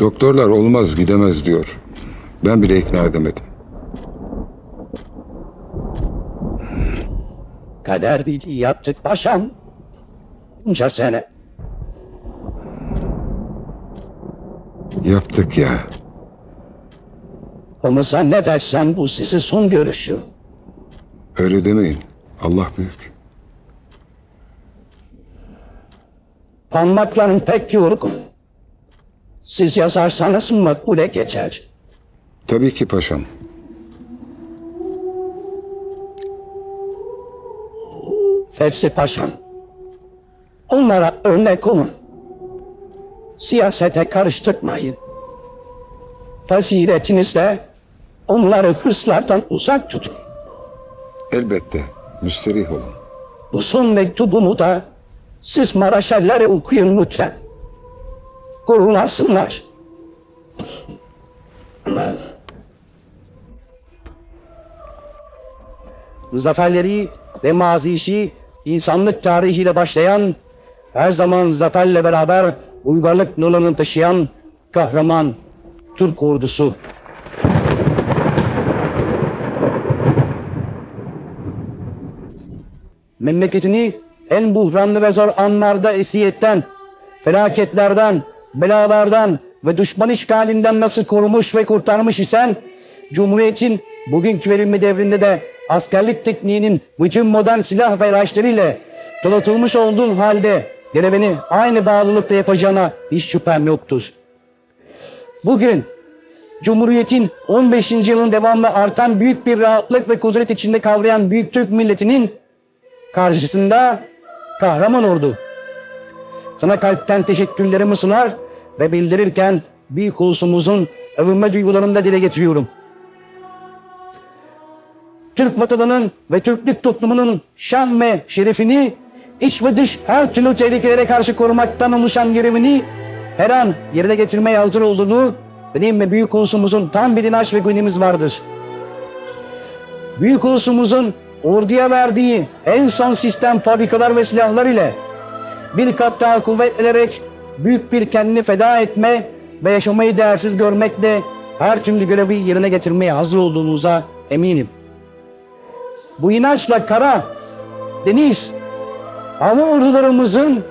Doktorlar olmaz gidemez diyor. Ben bile ikna edemedim. Kader birliği yaptık paşam. Bunca sene. Yaptık ya. Ama sen ne dersen bu sizi son görüşü. Öyle demeyin. Allah büyük. Parmakların pek yorgun. Siz yazarsanız makbule geçer. Tabii ki paşam. Fevzi Paşam. Onlara örnek olun. Siyasete karıştırmayın. Faziletinizle onları hırslardan uzak tutun. Elbette. Müsterih olun. Bu son mektubumu da siz Maraşellere okuyun lütfen. Gururlansınlar. Ama zaferleri ve mazisi insanlık tarihiyle başlayan, her zaman zaferle beraber uygarlık nurlarını taşıyan kahraman Türk ordusu. memleketini en buhranlı ve zor anlarda esiyetten, felaketlerden, belalardan ve düşman işgalinden nasıl korumuş ve kurtarmış isen, Cumhuriyet'in bugünkü verilme devrinde de askerlik tekniğinin bütün modern silah ve araçlarıyla donatılmış olduğu halde görevini aynı bağlılıkla yapacağına hiç şüphem yoktur. Bugün Cumhuriyet'in 15. yılın devamlı artan büyük bir rahatlık ve kudret içinde kavrayan büyük Türk milletinin karşısında kahraman ordu. Sana kalpten teşekkürlerimi sunar ve bildirirken büyük ulusumuzun övünme duygularını da dile getiriyorum. Türk vatanının ve Türklük toplumunun şan ve şerefini iç ve dış her türlü tehlikelere karşı korumaktan oluşan görevini her an yerine getirmeye hazır olduğunu benim ve büyük ulusumuzun tam bir inanç ve güvenimiz vardır. Büyük ulusumuzun orduya verdiği en son sistem fabrikalar ve silahlar ile bir kat daha kuvvetlenerek büyük bir kendini feda etme ve yaşamayı değersiz görmekle her türlü görevi yerine getirmeye hazır olduğunuza eminim. Bu inançla kara, deniz, hava ordularımızın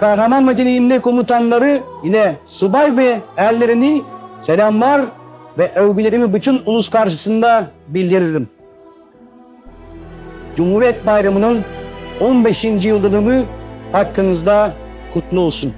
kahraman ve deneyimli komutanları ile subay ve erlerini selamlar ve övgülerimi bütün ulus karşısında bildiririm. Cumhuriyet Bayramı'nın 15. yıl dönümü hakkınızda kutlu olsun.